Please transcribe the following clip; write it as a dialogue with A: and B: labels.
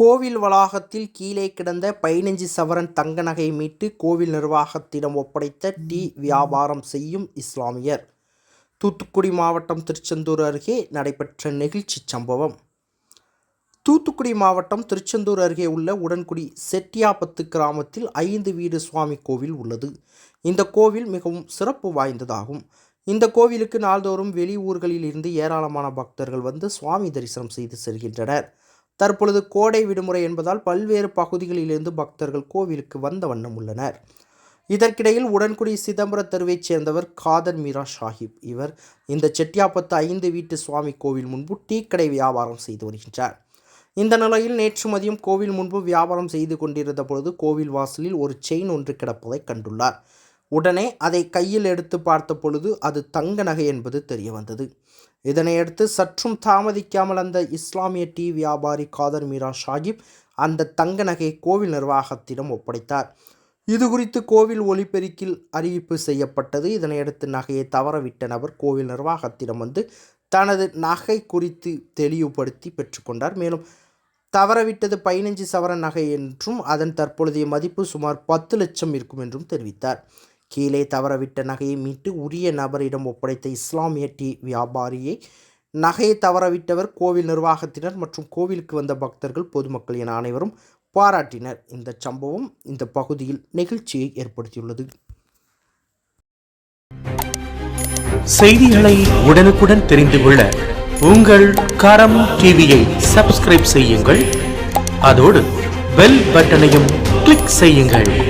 A: கோவில் வளாகத்தில் கீழே கிடந்த பதினஞ்சு சவரன் தங்க நகை மீட்டு கோவில் நிர்வாகத்திடம் ஒப்படைத்த டீ வியாபாரம் செய்யும் இஸ்லாமியர். தூத்துக்குடி மாவட்டம் திருச்செந்தூர் அருகே நடைபெற்ற நெகிழ்ச்சி சம்பவம். தூத்துக்குடி மாவட்டம் திருச்செந்தூர் அருகே உள்ள உடன்குடி செட்டியாபத்து கிராமத்தில் ஐந்து வீடு சுவாமி கோவில் உள்ளது. இந்த கோவில் மிகவும் சிறப்பு வாய்ந்ததாகும். இந்த கோவிலுக்கு நாள்தோறும் வெளி ஊர்களில் இருந்து ஏராளமான பக்தர்கள் வந்து சுவாமி தரிசனம் செய்து செல்கின்றனர். தற்பொழுது கோடை விடுமுறை என்பதால் பல்வேறு பகுதிகளிலிருந்து பக்தர்கள் கோவிலுக்கு வந்த வண்ணம் உள்ளனர். இதற்கிடையில் உடன்குடி சிதம்பர தெருவைச் சேர்ந்தவர் காதர் மீரா ஷாஹிப் இவர் இந்த செட்டியாப்பத்து ஐந்து வீட்டு சுவாமி கோவில் முன்பு டீக்கடை வியாபாரம் செய்து வருகின்றார். இந்த நிலையில் நேற்று மதியம் கோவில் முன்பு வியாபாரம் செய்து கொண்டிருந்த பொழுது கோவில் வாசலில் ஒரு செயின் ஒன்று கிடப்பதை கண்டுள்ளார். உடனே அதை கையில் எடுத்து பார்த்த பொழுது அது தங்க நகை என்பது தெரிய வந்தது இதனையடுத்து சற்றும் தாமதிக்காமல் அந்த இஸ்லாமிய டீ வியாபாரி காதர் மீரா ஷாகிப் அந்த தங்க நகையை கோவில் நிர்வாகத்திடம் ஒப்படைத்தார். இது குறித்து கோவில் ஒளிபெருக்கில் அறிவிப்பு செய்யப்பட்டது. இதனையடுத்து நகையை தவறவிட்ட நபர் கோவில் நிர்வாகத்திடம் வந்து தனது நகை குறித்து தெளிவுபடுத்தி பெற்றுக்கொண்டார் மேலும் தவறவிட்டது பதினஞ்சு சவரன் நகை என்றும் அதன் தற்பொழுதைய மதிப்பு சுமார் பத்து லட்சம் இருக்கும் என்றும் தெரிவித்தார். கீழே தவறவிட்ட நகையை மீட்டு உரிய நபரிடம் ஒப்படைத்த இஸ்லாமிய டீ வியாபாரியை நகையை தவறவிட்டவர் கோவில் நிர்வாகத்தினர் மற்றும் கோவிலுக்கு வந்த பக்தர்கள் பொதுமக்கள் என அனைவரும் பாராட்டினர். இந்த சம்பவம் இந்த பகுதியில் நெகிழ்ச்சியை ஏற்படுத்தியுள்ளது.
B: செய்திகளை உடனுக்குடன் தெரிந்து கொள்ள உங்கள் கரம் டிவியை சப்ஸ்கிரைப் செய்யுங்கள். அதோடு பெல் பட்டனையும் கிளிக் செய்யுங்கள்.